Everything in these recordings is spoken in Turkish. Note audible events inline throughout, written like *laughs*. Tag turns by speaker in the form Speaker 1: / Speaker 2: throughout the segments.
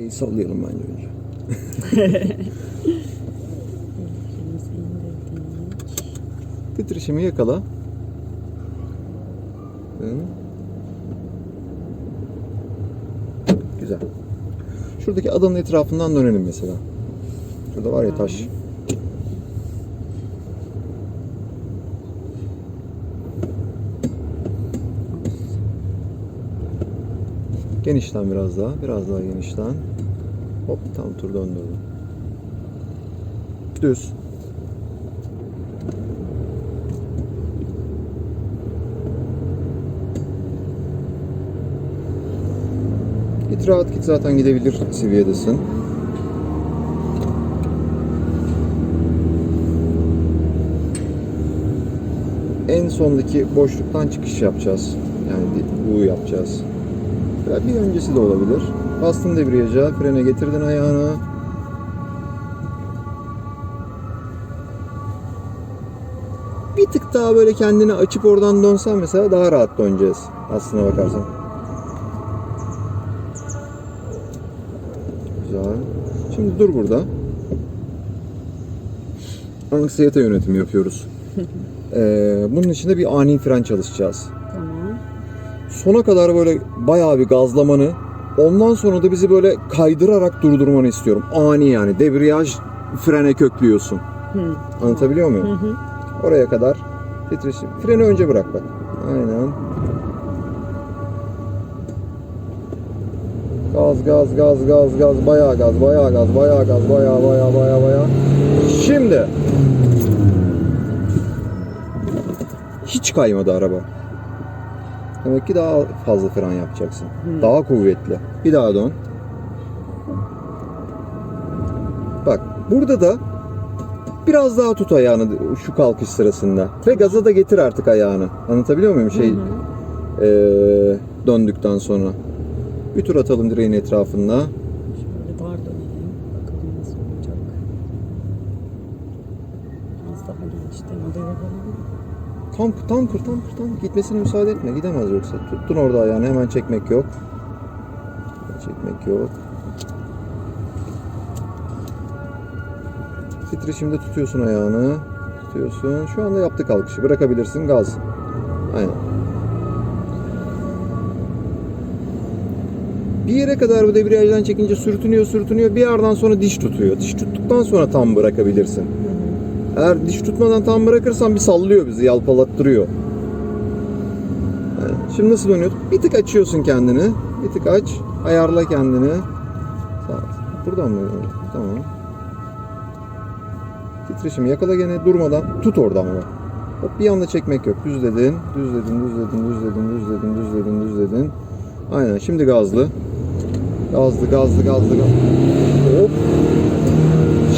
Speaker 1: Bir sallayalım bence önce. *laughs* Titreşimi yakala. Güzel. Şuradaki adanın etrafından dönelim mesela. Şurada var ya taş. Genişten biraz daha. Biraz daha genişten. Hop tam tur döndürdüm. Düz. Git rahat git zaten gidebilir seviyedesin. En sondaki boşluktan çıkış yapacağız. Yani bu yapacağız. Ya bir öncesi de olabilir. Bastın debriyaja, frene getirdin ayağını. Bir tık daha böyle kendini açıp oradan dönsen mesela daha rahat döneceğiz. Aslına bakarsan. Güzel. Şimdi dur burada. Anksiyete yönetimi yapıyoruz. *laughs* Ee, bunun için de bir ani fren çalışacağız.
Speaker 2: Tamam.
Speaker 1: Sona kadar böyle bayağı bir gazlamanı, ondan sonra da bizi böyle kaydırarak durdurmanı istiyorum. Ani yani debriyaj frene köklüyorsun.
Speaker 2: Hı.
Speaker 1: Anlatabiliyor muyum?
Speaker 2: Hı hı.
Speaker 1: Oraya kadar titreşim. Freni önce bırak bak. Aynen. Gaz gaz gaz gaz gaz bayağı gaz bayağı gaz bayağı gaz bayağı bayağı bayağı bayağı. Şimdi hiç kaymadı araba. Demek ki daha fazla fren yapacaksın.
Speaker 2: Hı.
Speaker 1: Daha kuvvetli. Bir daha dön. Bak burada da biraz daha tut ayağını şu kalkış sırasında. Ve gaza da getir artık ayağını. Anlatabiliyor muyum şey
Speaker 2: Hı hı.
Speaker 1: eee, döndükten sonra. Bir tur atalım direğin etrafında.
Speaker 2: Şöyle dar dönelim. Bakalım nasıl olacak. Biraz daha genişten model edelim.
Speaker 1: Tam tam kur tam kur tam gitmesine müsaade etme. Gidemez yoksa. Tuttun orada ayağını hemen çekmek yok. Çekmek yok. Titreşimde tutuyorsun ayağını. Tutuyorsun. Şu anda yaptı kalkışı. Bırakabilirsin gaz. Aynen. Bir yere kadar bu debriyajdan çekince sürtünüyor sürtünüyor. Bir yerden sonra diş tutuyor. Diş tuttuktan sonra tam bırakabilirsin. Eğer diş tutmadan tam bırakırsan bir sallıyor bizi, yalpalattırıyor. Şimdi nasıl dönüyor? Bir tık açıyorsun kendini. Bir tık aç. Ayarla kendini. Buradan mı? Tamam. Titreşimi yakala gene durmadan. Tut oradan ama. Hop bir anda çekmek yok. Düzledin. Düzledin, düzledin, düzledin, düzledin, düzledin, düzledin. Aynen. Şimdi gazlı. Gazlı, gazlı, gazlı, gazlı. Hop.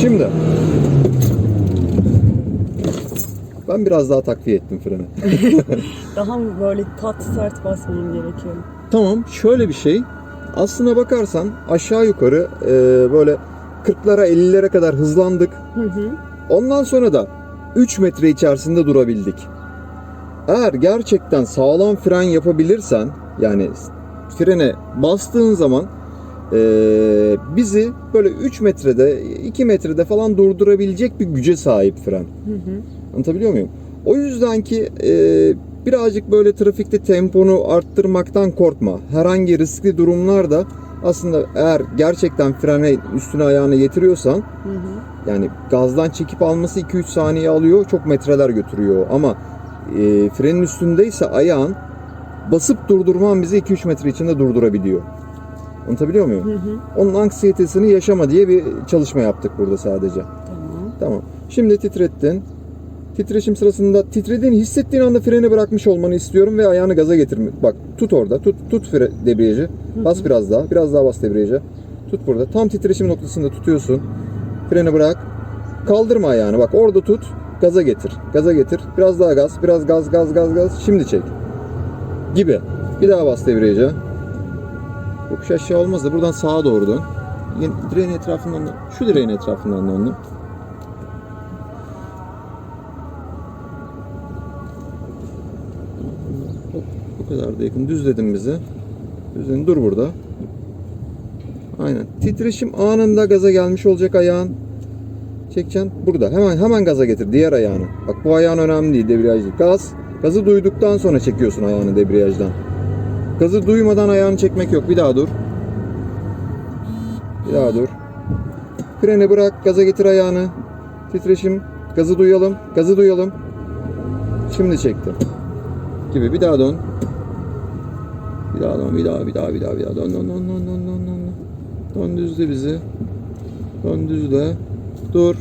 Speaker 1: Şimdi. Ben biraz daha takviye ettim freni. *laughs*
Speaker 2: Daha mı böyle pat sert basmam gerekiyor?
Speaker 1: Tamam şöyle bir şey. Aslına bakarsan aşağı yukarı e, böyle 40'lara 50'lere kadar hızlandık.
Speaker 2: Hı hı.
Speaker 1: Ondan sonra da 3 metre içerisinde durabildik. Eğer gerçekten sağlam fren yapabilirsen yani frene bastığın zaman e, bizi böyle 3 metrede 2 metrede falan durdurabilecek bir güce sahip fren.
Speaker 2: Hı hı.
Speaker 1: Anlatabiliyor muyum? O yüzden ki e, birazcık böyle trafikte temponu arttırmaktan korkma. Herhangi riskli durumlarda aslında eğer gerçekten frene üstüne ayağını getiriyorsan
Speaker 2: Hı hı.
Speaker 1: yani gazdan çekip alması 2-3 saniye alıyor. Çok metreler götürüyor. Ama e, frenin üstündeyse ayağın basıp durdurman bizi 2-3 metre içinde durdurabiliyor. Anlatabiliyor muyum?
Speaker 2: Hı hı.
Speaker 1: Onun anksiyetesini yaşama diye bir çalışma yaptık burada sadece.
Speaker 2: Tamam.
Speaker 1: Tamam. Şimdi titrettin. Titreşim sırasında titrediğini hissettiğin anda freni bırakmış olmanı istiyorum ve ayağını gaza getirme. Bak tut orada. Tut tut fre, debriyajı. Bas biraz daha. Biraz daha bas debriyaja. Tut burada. Tam titreşim noktasında tutuyorsun. Freni bırak. Kaldırma ayağını. Bak orada tut. Gaza getir. Gaza getir. Biraz daha gaz. Biraz gaz gaz gaz gaz. Şimdi çek. Gibi. Bir daha bas debriyaja. Yokuş aşağı olmaz da buradan sağa doğru dön. Direğin etrafından dön. Şu direğin etrafından döndüm. Kadar da yakın. Düzledin bizi. Düzledin. Dur burada. Aynen. Titreşim anında gaza gelmiş olacak ayağın. Çekeceksin burada. Hemen hemen gaza getir diğer ayağını. Bak bu ayağın önemli değil debriyaj. Gaz. Gazı duyduktan sonra çekiyorsun ayağını debriyajdan. Gazı duymadan ayağını çekmek yok. Bir daha dur. Bir daha dur. Freni bırak, gaza getir ayağını. Titreşim. Gazı duyalım. Gazı duyalım. Şimdi çektim. Gibi bir daha dön. Bir daha dön, bir daha, bir daha, bir daha, bir daha dön, dön, dön, dön, dön, dön, dön, dön. Düzle bizi. Dön düzle. Dur.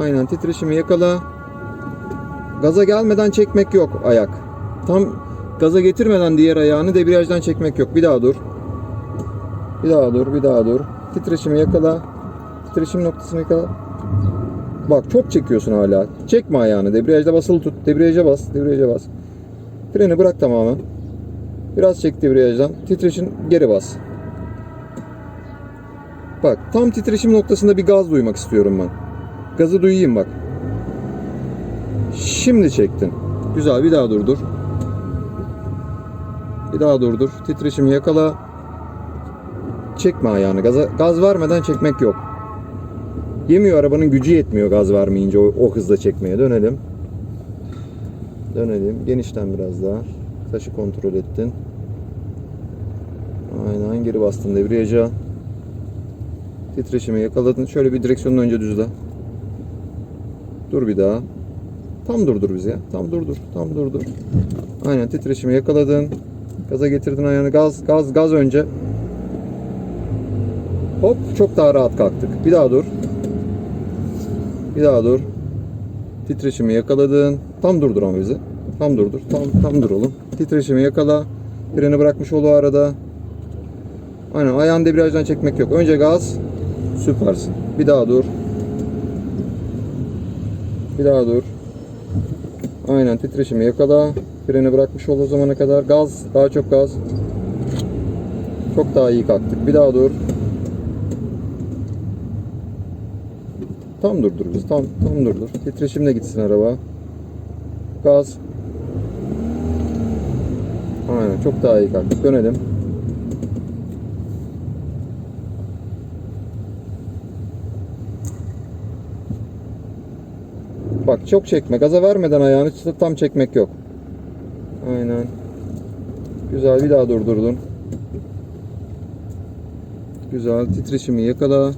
Speaker 1: Aynen titreşimi yakala. Gaza gelmeden çekmek yok ayak. Tam gaza getirmeden diğer ayağını debriyajdan çekmek yok. Bir daha dur. Bir daha dur, bir daha dur. Titreşimi yakala. Titreşim noktasını yakala. Bak çok çekiyorsun hala. Çekme ayağını. Debriyajda basılı tut. Debriyaja bas. Debriyaja bas. Freni bırak tamamen. Biraz çek debriyajdan. Titreşim geri bas. Bak tam titreşim noktasında bir gaz duymak istiyorum ben. Gazı duyayım bak. Şimdi çektin. Güzel bir daha durdur. Bir daha durdur. Titreşimi yakala. Çekme ayağını. Gaza, gaz vermeden çekmek yok. Yemiyor arabanın gücü yetmiyor gaz vermeyince o, o hızla çekmeye. Dönelim. Dönelim. Genişten biraz daha. Taşı kontrol ettin. Aynen geri bastın debriyaja. Titreşimi yakaladın. Şöyle bir direksiyonun önce düzle. Dur bir daha. Tam durdur bizi ya. Tam durdur. Tam durdur. Aynen titreşimi yakaladın. Gaza getirdin ayağını. Gaz, gaz, gaz önce. Hop çok daha rahat kalktık. Bir daha dur. Bir daha dur. Titreşimi yakaladın. Tam durdur ama bizi. Tam durdur. Tam tam dur oğlum. Titreşimi yakala. Freni bırakmış ol o arada. Aynen ayağını debriyajdan çekmek yok. Önce gaz. Süpersin. Bir daha dur. Bir daha dur. Aynen titreşimi yakala. Freni bırakmış ol o zamana kadar. Gaz. Daha çok gaz. Çok daha iyi kalktık. Bir daha dur. Tam durdur biz. Tam tam durdur. Titreşimle gitsin araba. Gaz. Çok daha iyi kalktık. Dönelim. Bak çok çekme. Gaza vermeden ayağını tam çekmek yok. Aynen. Güzel bir daha durdurdun. Güzel. Titreşimi yakala.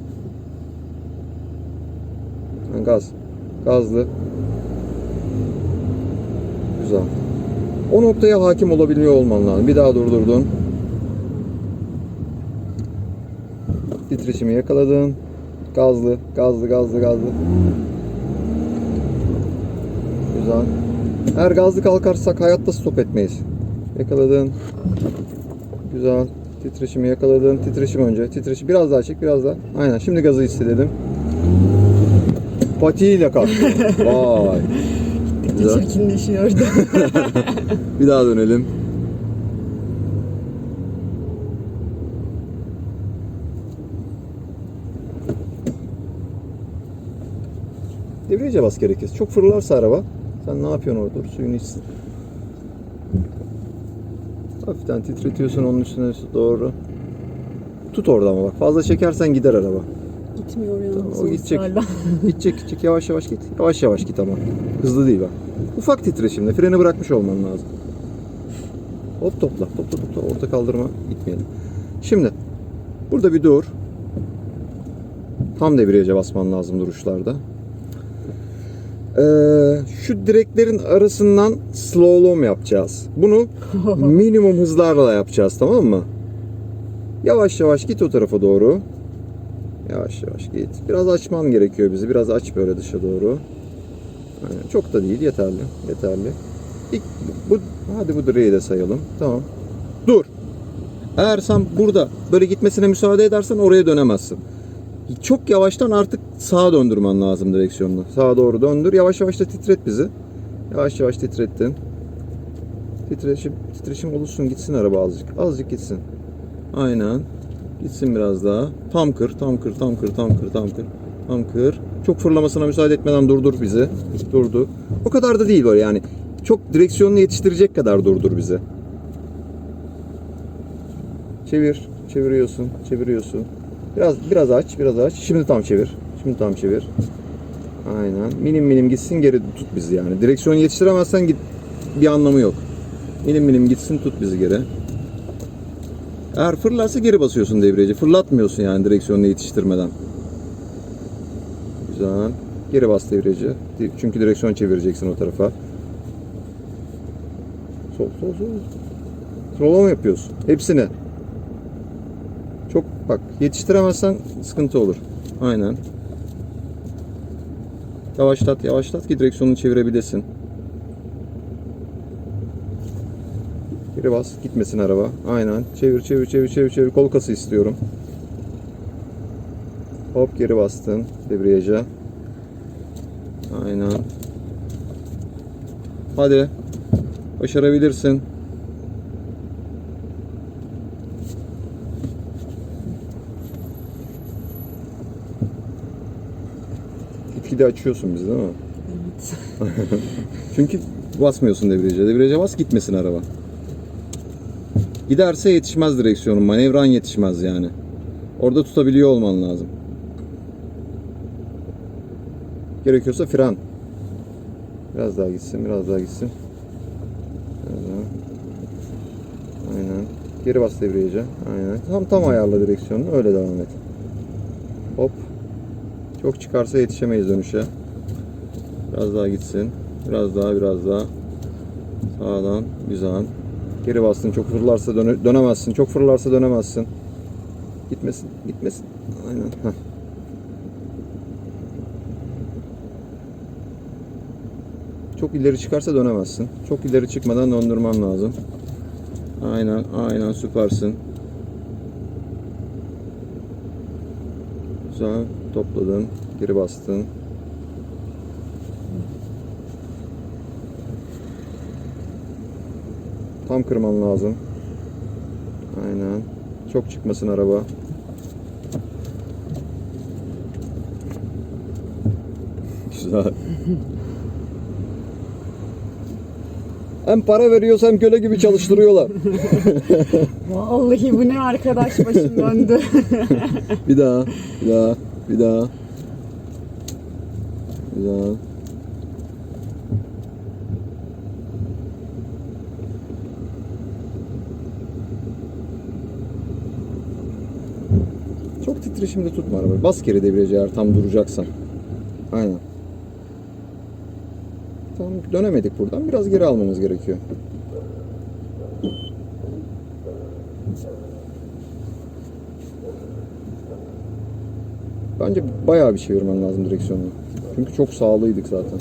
Speaker 1: Gaz. Gazlı. Güzel. O noktaya hakim olabiliyor olman lazım. Bir daha durdurdun. Titreşimi yakaladın. Gazlı, gazlı, gazlı, gazlı. Güzel. Eğer gazlı kalkarsak hayatta stop etmeyiz. Yakaladın. Güzel. Titreşimi yakaladın. Titreşim önce. Titreşim biraz daha çek, biraz daha. Aynen. Şimdi gazı hissedelim. Patiyle kalktı. *laughs* Vay. Güzel.
Speaker 2: çirkinleşiyordu. *laughs*
Speaker 1: Bir daha dönelim. Debriyaja bas gerekirse. Çok fırlarsa araba. Sen ne yapıyorsun orada? Dur suyunu içsin. Hafiften titretiyorsun onun üstüne doğru. Tut orada ama bak. Fazla çekersen gider araba.
Speaker 2: Gitmiyor ya.
Speaker 1: Tamam, o gidecek.
Speaker 2: galiba.
Speaker 1: Gidecek gidecek yavaş yavaş git. Yavaş yavaş git ama. Hızlı değil bak. Ufak titreşimle freni bırakmış olman lazım. Hop topla topla topla orta kaldırma gitmeyelim. Şimdi burada bir dur. Tam debriyaja basman lazım duruşlarda. Ee, şu direklerin arasından slalom yapacağız. Bunu *laughs* minimum hızlarla yapacağız tamam mı? Yavaş yavaş git o tarafa doğru. Yavaş yavaş git. Biraz açman gerekiyor bizi. Biraz aç böyle dışa doğru. Çok da değil. Yeterli. Yeterli. İlk, bu, hadi bu direği de sayalım. Tamam. Dur. Eğer sen burada böyle gitmesine müsaade edersen oraya dönemezsin. Çok yavaştan artık sağa döndürmen lazım direksiyonunu. Sağa doğru döndür. Yavaş yavaş da titret bizi. Yavaş yavaş titrettin. Titreşim, titreşim olursun gitsin araba azıcık. Azıcık gitsin. Aynen. Gitsin biraz daha. Tam kır, tam kır, tam kır, tam kır, tam kır. Tam kır. Çok fırlamasına müsaade etmeden durdur bizi. Durdu. O kadar da değil böyle yani. Çok direksiyonunu yetiştirecek kadar durdur bizi. Çevir, çeviriyorsun, çeviriyorsun. Biraz biraz aç, biraz aç. Şimdi tam çevir. Şimdi tam çevir. Aynen. Minim minim gitsin geri tut bizi yani. Direksiyonu yetiştiremezsen git bir anlamı yok. Minim minim gitsin tut bizi geri. Eğer fırlarsa geri basıyorsun debriyajı. Fırlatmıyorsun yani direksiyonu yetiştirmeden. Güzel. Geri bas. Di- Çünkü direksiyon çevireceksin o tarafa. Sol sol sol. Sola mı yapıyorsun? Hepsini. Çok bak yetiştiremezsen sıkıntı olur. Aynen. Yavaşlat yavaşlat ki direksiyonu çevirebilesin. Geri bas gitmesin araba. Aynen. Çevir çevir çevir çevir çevir. Kol kası istiyorum. Hop geri bastın debriyaja. Aynen. Hadi. Başarabilirsin. Gitgide açıyorsun bizi değil mi?
Speaker 2: Evet. *laughs*
Speaker 1: Çünkü basmıyorsun debriyaja. Debriyaja bas gitmesin araba. Giderse yetişmez direksiyonun. Manevran yetişmez yani. Orada tutabiliyor olman lazım. Gerekiyorsa fren. Biraz daha gitsin, biraz daha gitsin. Biraz daha. Aynen. Geri bas debriyaja. Aynen. Tam tam ayarla direksiyonunu. Öyle devam et. Hop. Çok çıkarsa yetişemeyiz dönüşe. Biraz daha gitsin. Biraz daha, biraz daha. Sağdan, güzel. Geri bastın. Çok fırlarsa döne- dönemezsin. Çok fırlarsa dönemezsin. Gitmesin, gitmesin. Aynen. Heh. Çok ileri çıkarsa dönemezsin. Çok ileri çıkmadan döndürmem lazım. Aynen, aynen süpersin. Güzel topladın, geri bastın. Tam kırman lazım. Aynen. Çok çıkmasın araba. Güzel. *laughs* hem para veriyoruz hem köle gibi çalıştırıyorlar. *laughs*
Speaker 2: Vallahi bu ne arkadaş başım döndü. *laughs*
Speaker 1: Bir daha, bir daha, bir daha. Güzel. Çok titreşimde tutma arabayı. Bas geri debriyaja eğer tam duracaksan. Aynen. Dönemedik buradan. Biraz geri almamız gerekiyor. Bence bayağı bir çevirmen lazım direksiyonunu. Çünkü çok sağlıydık zaten.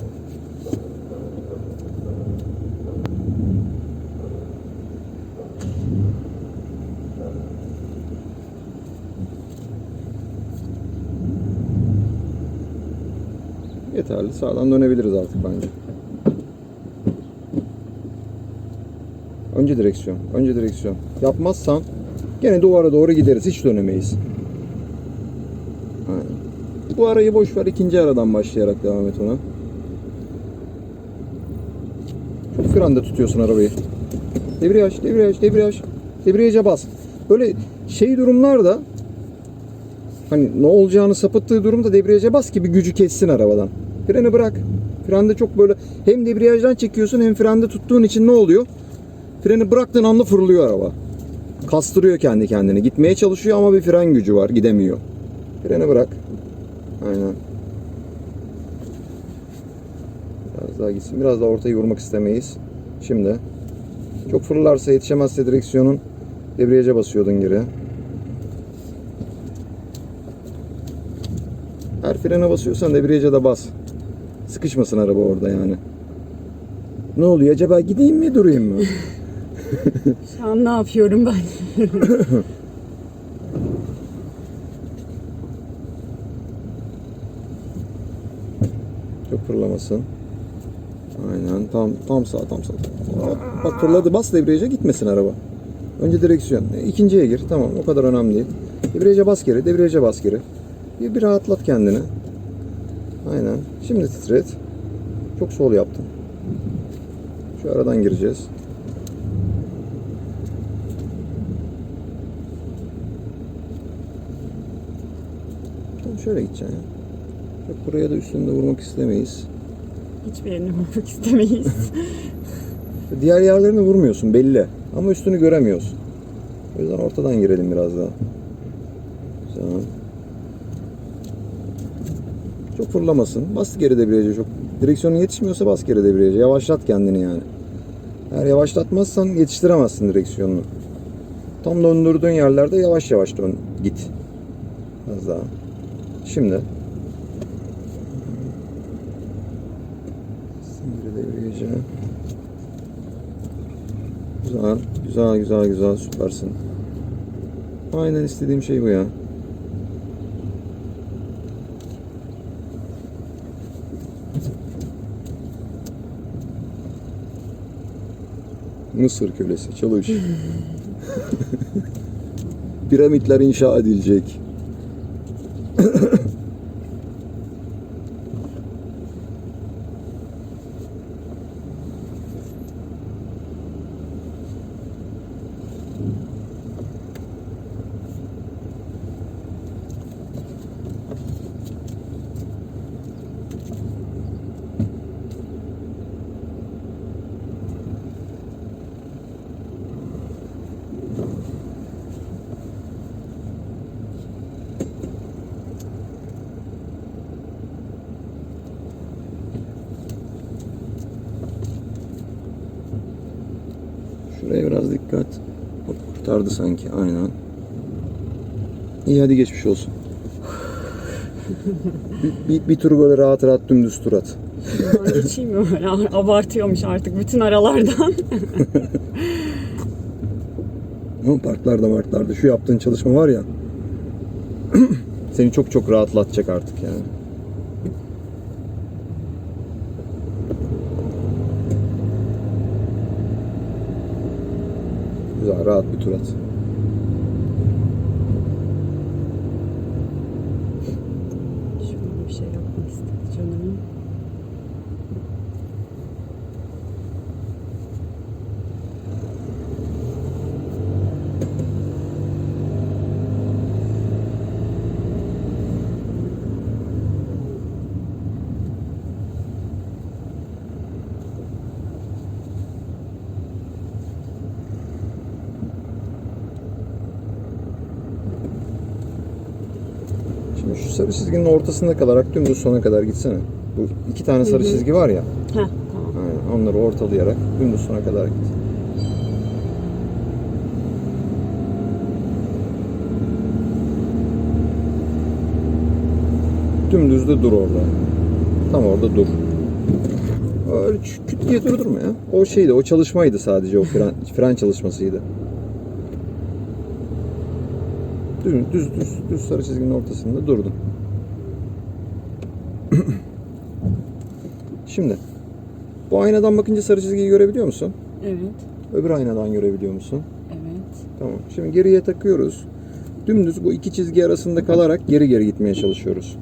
Speaker 1: Yeterli. Sağdan dönebiliriz artık bence. Önce direksiyon. Önce direksiyon. Yapmazsan gene duvara doğru gideriz. Hiç dönemeyiz. Bu arayı boş ver. ikinci aradan başlayarak devam et ona. Çok frende tutuyorsun arabayı. Debriyaj, debriyaj, debriyaj. Debriyaja bas. Böyle şey durumlarda hani ne olacağını sapıttığı durumda debriyaja bas ki bir gücü kessin arabadan. Freni bırak. Frende çok böyle hem debriyajdan çekiyorsun hem frende tuttuğun için ne oluyor? Freni bıraktığın anda fırlıyor araba. Kastırıyor kendi kendini. Gitmeye çalışıyor ama bir fren gücü var. Gidemiyor. Freni bırak. Aynen. Biraz daha gitsin. Biraz daha ortayı vurmak istemeyiz. Şimdi. Çok fırlarsa yetişemezse direksiyonun debriyaja basıyordun geri. Her frene basıyorsan debriyaja da bas. Sıkışmasın araba orada yani. Ne oluyor acaba gideyim mi durayım mı? *laughs*
Speaker 2: Şu an ne yapıyorum ben?
Speaker 1: Çok fırlamasın. Aynen tam tam sağ tam sağ. Hop, Bak fırladı bas debriyaja gitmesin araba. Önce direksiyon. E, İkinciye gir. Tamam o kadar önemli değil. Debriyaja bas geri. Debriyaja bas geri. Bir, bir rahatlat kendini. Aynen. Şimdi titret. Çok sol yaptın. Şu aradan gireceğiz. Şöyle gideceksin ya. Buraya da üstünde vurmak istemeyiz.
Speaker 2: Hiçbir yerini vurmak istemeyiz. *laughs* *laughs*
Speaker 1: Diğer yerlerini vurmuyorsun belli. Ama üstünü göremiyorsun. O yüzden ortadan girelim biraz daha. Güzel. Çok fırlamasın. Bas geri debriyaja çok. Direksiyonun yetişmiyorsa bas geri debriyaja. Yavaşlat kendini yani. Eğer yavaşlatmazsan yetiştiremezsin direksiyonunu. Tam döndürdüğün yerlerde yavaş yavaş dön. Git. Az daha. Şimdi. Geri debriyaja. Güzel, güzel, güzel, güzel, süpersin. Aynen istediğim şey bu ya. Mısır kölesi, çalış. *laughs* Piramitler inşa edilecek. Şuraya biraz dikkat. Kurtardı sanki, aynen. İyi hadi geçmiş olsun. bir, bir, bir tur böyle rahat rahat dümdüz tur at.
Speaker 2: Ben geçeyim mi böyle? *laughs* Abartıyormuş artık bütün aralardan. *laughs*
Speaker 1: Ama parklarda marklarda şu yaptığın çalışma var ya *clears throat* seni çok çok rahatlatacak artık yani. Güzel rahat bir tur at.
Speaker 2: Şöyle bir şey yapmak istedi canım.
Speaker 1: Şimdi şu sarı çizginin ortasında kalarak dümdüz sona kadar gitsene. Bu iki tane sarı çizgi var ya.
Speaker 2: Heh tamam.
Speaker 1: Aynen, onları ortalayarak dümdüz sona kadar git. Dümdüz de dur orada. Tam orada dur. Öyle küt diye durdurma ya. O şeydi, o çalışmaydı sadece o fren, fren çalışmasıydı. Düz, düz, düz, düz sarı çizginin ortasında durdun. *clears throat* Şimdi bu aynadan bakınca sarı çizgiyi görebiliyor musun?
Speaker 2: Evet.
Speaker 1: Öbür aynadan görebiliyor musun?
Speaker 2: Evet.
Speaker 1: Tamam. Şimdi geriye takıyoruz. Dümdüz bu iki çizgi arasında kalarak geri geri gitmeye çalışıyoruz.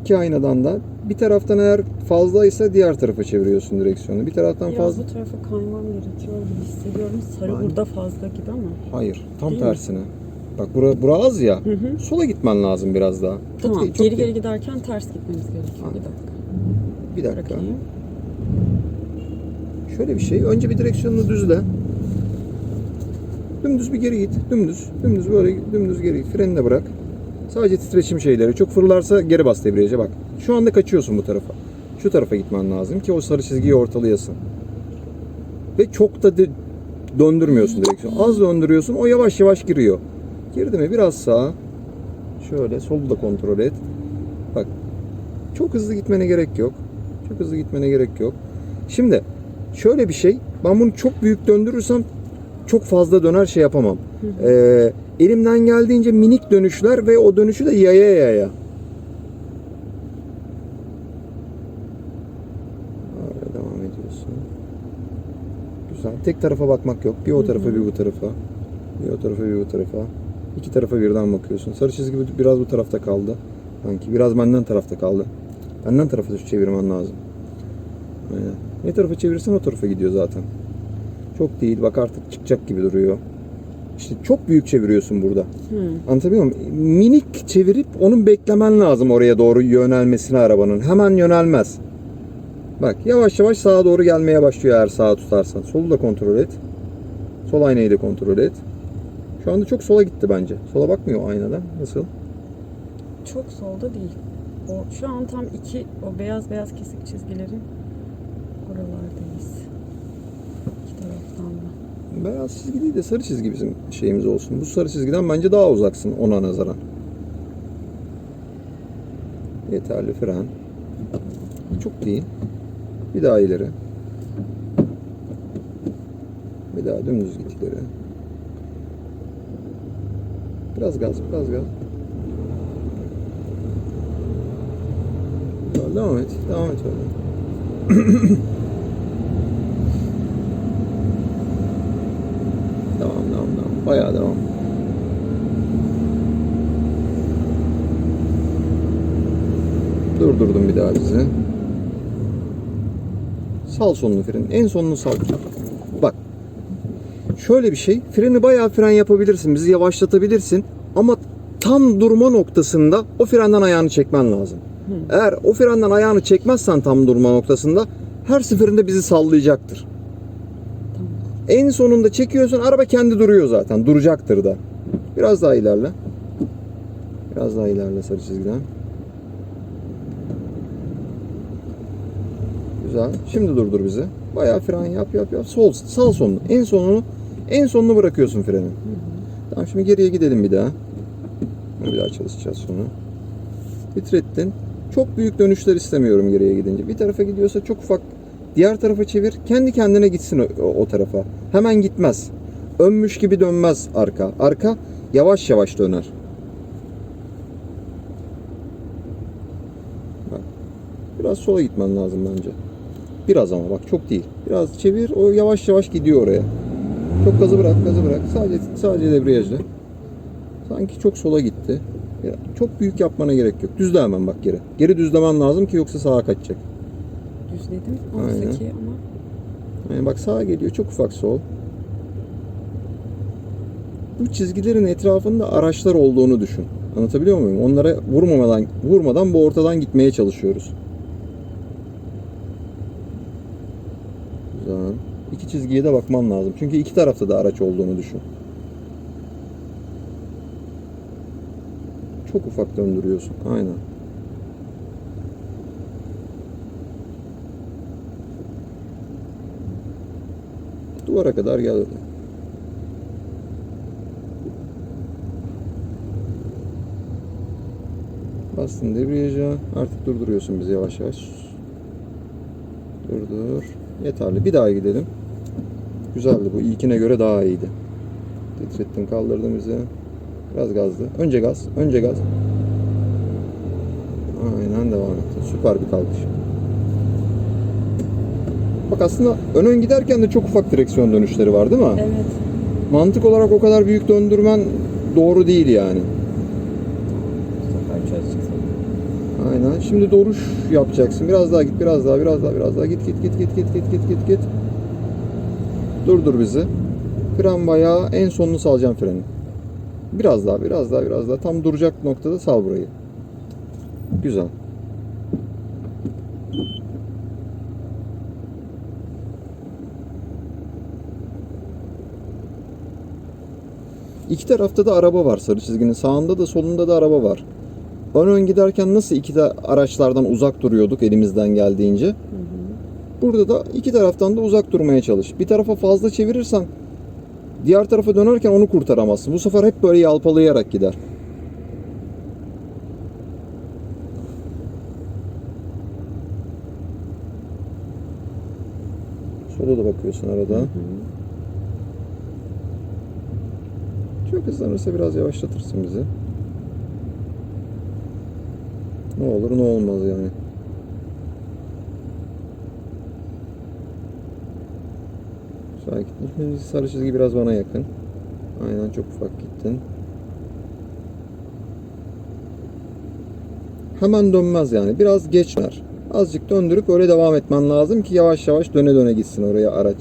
Speaker 1: İki aynadan da bir taraftan eğer fazlaysa diğer tarafa çeviriyorsun direksiyonu. Bir taraftan
Speaker 2: Biraz
Speaker 1: fazla...
Speaker 2: bu tarafa kaymam gerekiyor gibi hissediyorum. Sarı
Speaker 1: Aynen.
Speaker 2: burada fazla gibi ama.
Speaker 1: Hayır. Tam
Speaker 2: Değil mi?
Speaker 1: Bak bura, bura az ya.
Speaker 2: Hı hı.
Speaker 1: Sola gitmen lazım biraz daha. Çok
Speaker 2: Tamam.
Speaker 1: çok
Speaker 2: geri
Speaker 1: değil.
Speaker 2: geri giderken ters gitmemiz gerekiyor. Bir dakika.
Speaker 1: Bir dakika. Şöyle bir şey. Önce bir direksiyonunu düzle. Dümdüz bir geri git. Dümdüz. Dümdüz böyle dümdüz geri git. Freni de bırak. Sadece titreşim şeyleri. Çok fırlarsa geri bas debriyaja bak. Şu anda kaçıyorsun bu tarafa. Şu tarafa gitmen lazım ki o sarı çizgiyi ortalayasın. Ve çok da döndürmüyorsun direksiyonu. Az döndürüyorsun. O yavaş yavaş giriyor. Girdi mi biraz sağa. Şöyle solu da kontrol et. Bak. Çok hızlı gitmene gerek yok. Çok hızlı gitmene gerek yok. Şimdi şöyle bir şey. Ben bunu çok büyük döndürürsem çok fazla döner şey yapamam. Ee, elimden geldiğince minik dönüşler ve o dönüşü de yaya yaya. Böyle devam ediyorsun. Güzel. Tek tarafa bakmak yok. Bir o tarafa bir bu tarafa. Bir o tarafa bir bu tarafa. İki tarafa birden bakıyorsun. Sarı çizgi biraz bu tarafta kaldı. Sanki biraz benden tarafta kaldı. Benden tarafa çevirmen lazım. Aynen. Ne tarafa çevirirsen o tarafa gidiyor zaten. Çok değil. Bak artık çıkacak gibi duruyor. İşte çok büyük çeviriyorsun burada.
Speaker 2: Hı.
Speaker 1: Anlatabiliyor muyum? Minik çevirip onun beklemen lazım oraya doğru yönelmesine arabanın. Hemen yönelmez. Bak yavaş yavaş sağa doğru gelmeye başlıyor eğer sağa tutarsan. Solu da kontrol et. Sol aynayı da kontrol et. Şu anda çok sola gitti bence. Sola bakmıyor o aynadan. Nasıl?
Speaker 2: Çok solda değil. O şu an tam iki o beyaz beyaz kesik çizgilerin oralardayız. İki taraftan da.
Speaker 1: Beyaz çizgi değil de sarı çizgi bizim şeyimiz olsun. Bu sarı çizgiden bence daha uzaksın ona nazaran. Yeterli fren. Çok değil. Bir daha ileri. Bir daha dümdüz git ileri. Biraz gaz, biraz gaz. Devam et, devam et öyle. *coughs* Devam, devam, devam. Bayağı devam. Durdurdum bir daha bizi. Sal sonunu frenin. En sonunu sal. Şöyle bir şey. Freni bayağı fren yapabilirsin. Bizi yavaşlatabilirsin. Ama tam durma noktasında o frenden ayağını çekmen lazım. Eğer o frenden ayağını çekmezsen tam durma noktasında her seferinde bizi sallayacaktır.
Speaker 2: Tamam.
Speaker 1: En sonunda çekiyorsun araba kendi duruyor zaten. Duracaktır da. Biraz daha ilerle. Biraz daha ilerle sarı çizgiden. Güzel. Şimdi durdur bizi. Bayağı fren yap yap yap. Sol, sal sonunu. En sonunu en sonunu bırakıyorsun freni. Tamam şimdi geriye gidelim bir daha. Bir daha çalışacağız sonra. Titrettin. Çok büyük dönüşler istemiyorum geriye gidince. Bir tarafa gidiyorsa çok ufak diğer tarafa çevir. Kendi kendine gitsin o, o- o tarafa. Hemen gitmez. Önmüş gibi dönmez arka. Arka yavaş yavaş döner. Biraz sola gitmen lazım bence. Biraz ama bak çok değil. Biraz çevir. O yavaş yavaş gidiyor oraya. Çok gazı bırak, gazı bırak. Sadece sadece debriyajla. Sanki çok sola gitti. Ya, çok büyük yapmana gerek yok. Düzle hemen bak geri. Geri düzlemen lazım ki yoksa sağa kaçacak.
Speaker 2: Düzledim.
Speaker 1: Aynen.
Speaker 2: Ama
Speaker 1: Yani bak sağa geliyor çok ufak sol. Bu çizgilerin etrafında araçlar olduğunu düşün. Anlatabiliyor muyum? Onlara vurmamadan vurmadan bu ortadan gitmeye çalışıyoruz. Güzel. İki çizgiye de bakman lazım. Çünkü iki tarafta da araç olduğunu düşün. Çok ufak döndürüyorsun. Aynen. Duvara kadar gel öyle. Bastın debriyaja. Artık durduruyorsun bizi yavaş yavaş. Durdur. Yeterli. Bir daha gidelim. Güzeldi bu. İlkine göre daha iyiydi. Titrettin kaldırdın bizi. Biraz gazdı. Önce gaz. Önce gaz. Aynen devam etti. Süper bir kalkış. Bak aslında ön ön giderken de çok ufak direksiyon dönüşleri var değil mi?
Speaker 2: evet.
Speaker 1: Mantık olarak o kadar büyük döndürmen doğru değil yani. Aynen. Şimdi doğruş yapacaksın. Biraz daha git, biraz daha, biraz daha, biraz daha git, git, git, git, git, git, git, git, git. Durdur bizi. Fren bayağı en sonunu salacağım freni. Biraz daha, biraz daha, biraz daha. Tam duracak noktada sal burayı. Güzel. İki tarafta da araba var sarı çizginin. Sağında da solunda da araba var. Ön ön giderken nasıl iki de araçlardan uzak duruyorduk elimizden geldiğince. Burada da iki taraftan da uzak durmaya çalış. Bir tarafa fazla çevirirsen diğer tarafa dönerken onu kurtaramazsın. Bu sefer hep böyle yalpalayarak gider. Sola da bakıyorsun arada. Çok hızlanırsa biraz yavaşlatırsın bizi. Ne olur ne olmaz yani. Sakin. Şimdi sarı çizgi biraz bana yakın. Aynen çok ufak gittin. Hemen dönmez yani. Biraz geç ver. Azıcık döndürüp öyle devam etmen lazım ki yavaş yavaş döne döne gitsin oraya araç.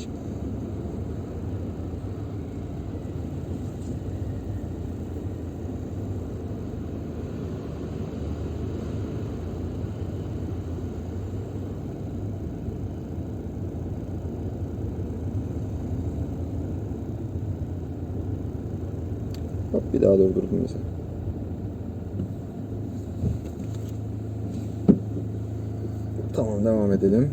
Speaker 1: Bir daha durdurdum mesela. Tamam devam edelim.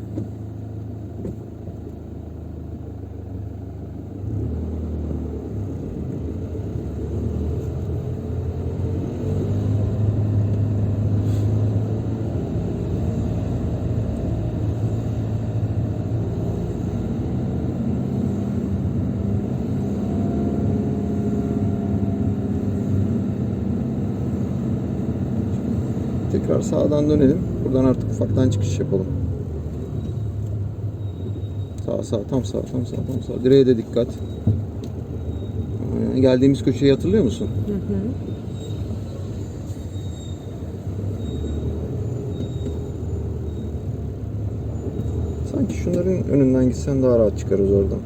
Speaker 1: Sağdan dönelim. Buradan artık ufaktan çıkış yapalım. Sağ sağ tam sağ tam sağ tam sağ. Direğe de dikkat. Aynen. Geldiğimiz köşeyi hatırlıyor musun?
Speaker 2: Hı hı.
Speaker 1: Sanki şunların önünden gitsen daha rahat çıkarız oradan.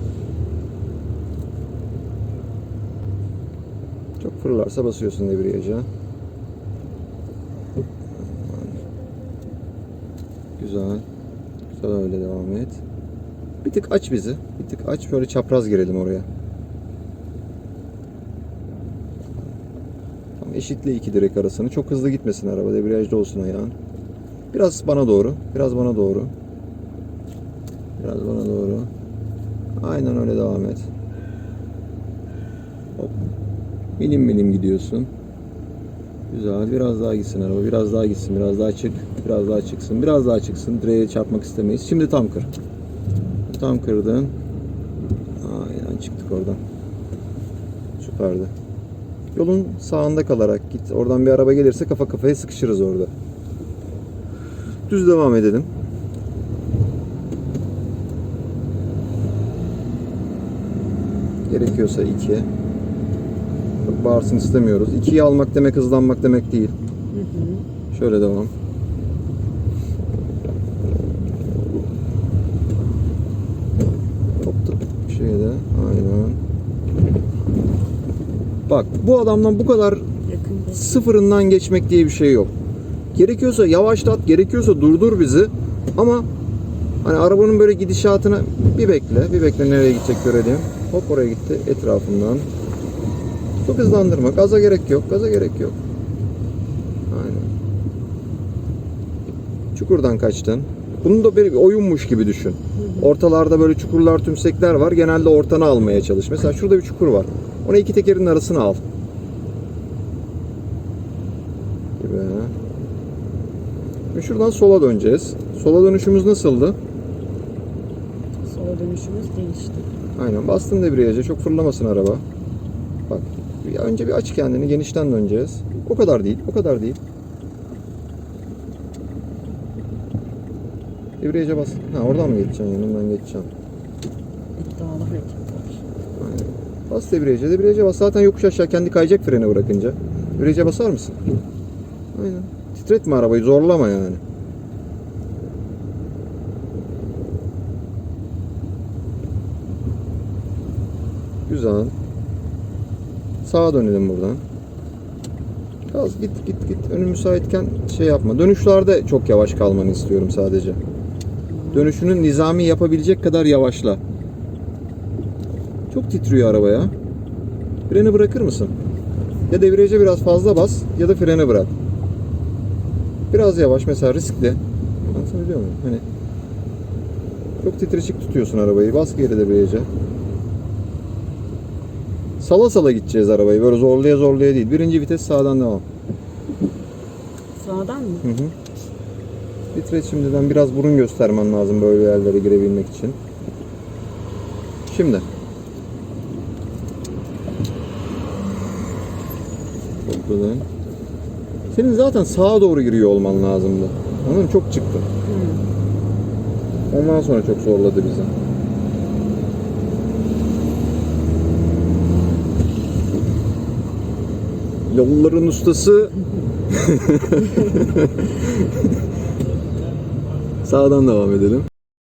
Speaker 1: Çok fırlarsa basıyorsun debriyaja. Güzel. Güzel öyle devam et. Bir tık aç bizi. Bir tık aç böyle çapraz girelim oraya. Tam eşitle iki direk arasını. Çok hızlı gitmesin araba. Debriyajda olsun ayağın. Biraz bana doğru. Biraz bana doğru. Biraz bana doğru. Aynen öyle devam et. Hop. Milim milim gidiyorsun. Güzel. Biraz daha gitsin araba. Biraz daha gitsin. Biraz daha çık. Biraz daha çıksın. Biraz daha çıksın. Direğe çarpmak istemeyiz. Şimdi tam kır. Tam kırdın. Aynen çıktık oradan. Süperdi. Yolun sağında kalarak git. Oradan bir araba gelirse kafa kafaya sıkışırız orada. Düz devam edelim. Gerekiyorsa 2. Bağırsın istemiyoruz. 2'yi almak demek hızlanmak demek değil.
Speaker 2: Hı hı.
Speaker 1: Şöyle devam. Hoptu. Şeyde aynen. Bak bu adamdan bu kadar sıfırından geçmek diye bir şey yok. Gerekiyorsa yavaşlat, gerekiyorsa durdur bizi. Ama hani arabanın böyle gidişatına bir bekle, bir bekle nereye gidecek görelim. Hop oraya gitti etrafından. Çok hızlandırma. Gaza gerek yok. Gaza gerek yok. Aynen. Çukurdan kaçtın. Bunu da bir oyunmuş gibi düşün. Ortalarda böyle çukurlar, tümsekler var. Genelde ortanı almaya çalış. Mesela şurada bir çukur var. Ona iki tekerin arasını al. Gibi. Şimdi şuradan sola döneceğiz. Sola dönüşümüz nasıldı?
Speaker 2: Sola dönüşümüz değişti.
Speaker 1: Aynen bastın debriyaja çok fırlamasın araba. Önce bir aç kendini genişten döneceğiz. O kadar değil o kadar değil. Debriyaja bas. Ha oradan mı geçeceksin yanından geçeceksin.
Speaker 2: İddialı hareketler.
Speaker 1: Aynen. Bas debriyaja debriyaja bas. Zaten yokuş aşağı kendi kayacak freni bırakınca. Debriyaja basar mısın? Aynen. Titretme arabayı zorlama yani. Güzel. Sağa dönelim buradan. Gaz git git git. Önü müsaitken şey yapma. Dönüşlerde çok yavaş kalmanı istiyorum sadece. Dönüşünü nizami yapabilecek kadar yavaşla. Çok titriyor araba ya. Freni bırakır mısın? Ya debriyaja biraz fazla bas ya da freni bırak. Biraz yavaş mesela riskli. Anlatabiliyor muyum? Hani çok titreşik tutuyorsun arabayı. Bas geri debriyaja. Sala sala gideceğiz arabayı. Böyle zorlaya zorlaya değil. Birinci vites sağdan devam.
Speaker 2: Sağdan mı?
Speaker 1: Hı hı. Vites şimdiden biraz burun göstermen lazım böyle yerlere girebilmek için. Şimdi. Topladın. Senin zaten sağa doğru giriyor olman lazımdı. Mı? Çok çıktı. Ondan sonra çok zorladı bizi. Yolların ustası *laughs* Sağdan devam edelim.